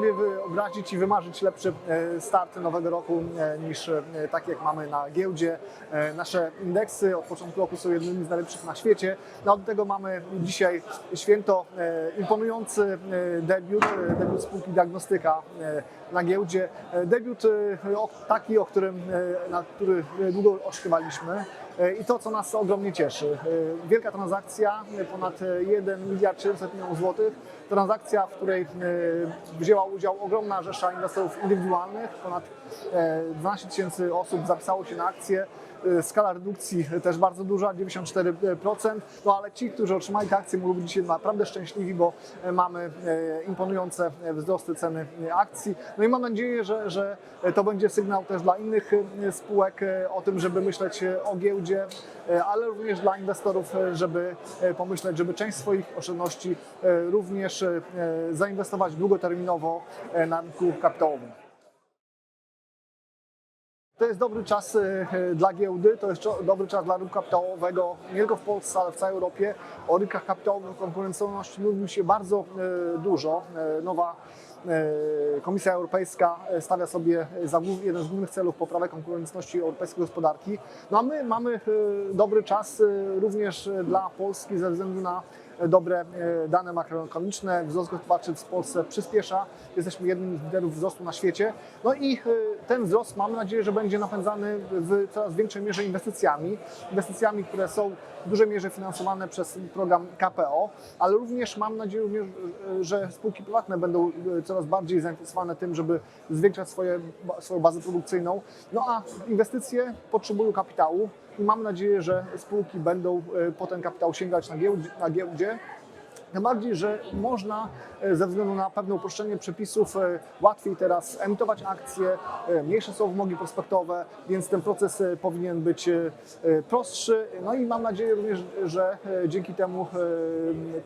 Sobie wyobrazić i wymarzyć lepszy e, start nowego roku e, niż e, taki, jak mamy na giełdzie. Nasze indeksy od początku roku są jednymi z najlepszych na świecie. No, do tego mamy dzisiaj święto, imponujący debiut, debiut spółki Diagnostyka na giełdzie. Debiut taki, o którym, na który długo oczekiwaliśmy. E, I to, co nas ogromnie cieszy. E, Wielka transakcja, e, ponad e, 1 miliard 700 milionów złotych. Transakcja, w której wzięła udział ogromna rzesza inwestorów indywidualnych. Ponad e, 12 tysięcy osób zapisało się na akcje. E, Skala redukcji też bardzo duża, 94%. No ale ci, którzy otrzymali te akcje, mogą być naprawdę szczęśliwi, bo mamy imponujące wzrosty ceny akcji. No i mam nadzieję, że, że to będzie sygnał też dla innych spółek o tym, żeby myśleć o giełdzie, e, ale również dla inwestorów, e, żeby e, pomyśleć, żeby część swoich oszczędności również zainwestować długoterminowo na rynku kapitałowym. To jest dobry czas dla giełdy, to jest dobry czas dla rynku kapitałowego, nie tylko w Polsce, ale w całej Europie. O rynkach kapitałowych, konkurencyjności mówi się bardzo dużo. Nowa Komisja Europejska e, stawia sobie za jeden z głównych celów poprawę konkurencyjności europejskiej gospodarki. No a my mamy e, dobry czas e, również e, dla Polski ze względu na dobre e, dane makroekonomiczne. Wzrost gospodarczy w Polsce przyspiesza. Jesteśmy jednym z liderów wzrostu na świecie. No i e, ten wzrost mam nadzieję, że będzie napędzany w coraz większej mierze inwestycjami. Inwestycjami, które są w dużej mierze finansowane przez program KPO, ale również mam nadzieję, e, że spółki prywatne będą e, coraz bardziej zainteresowane tym, żeby zwiększać swoje, swoją bazę produkcyjną. No a inwestycje potrzebują kapitału i mam nadzieję, że spółki będą e, po ten kapitał sięgać na giełdzie. Na giełdzie. Tym bardziej, że można e, ze względu na pewne uproszczenie przepisów e, łatwiej teraz emitować akcje, e, mniejsze są wymogi prospektowe, więc ten proces powinien być prostszy. No i mam nadzieję również, że dzięki temu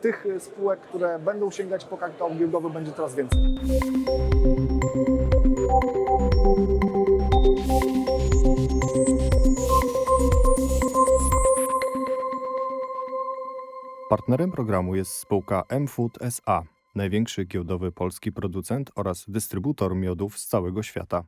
tych spółek, które będą sięgać po kapitał giełdowy będzie coraz więcej. Partnerem programu jest spółka mFood SA, największy giełdowy polski producent oraz dystrybutor miodów z całego świata.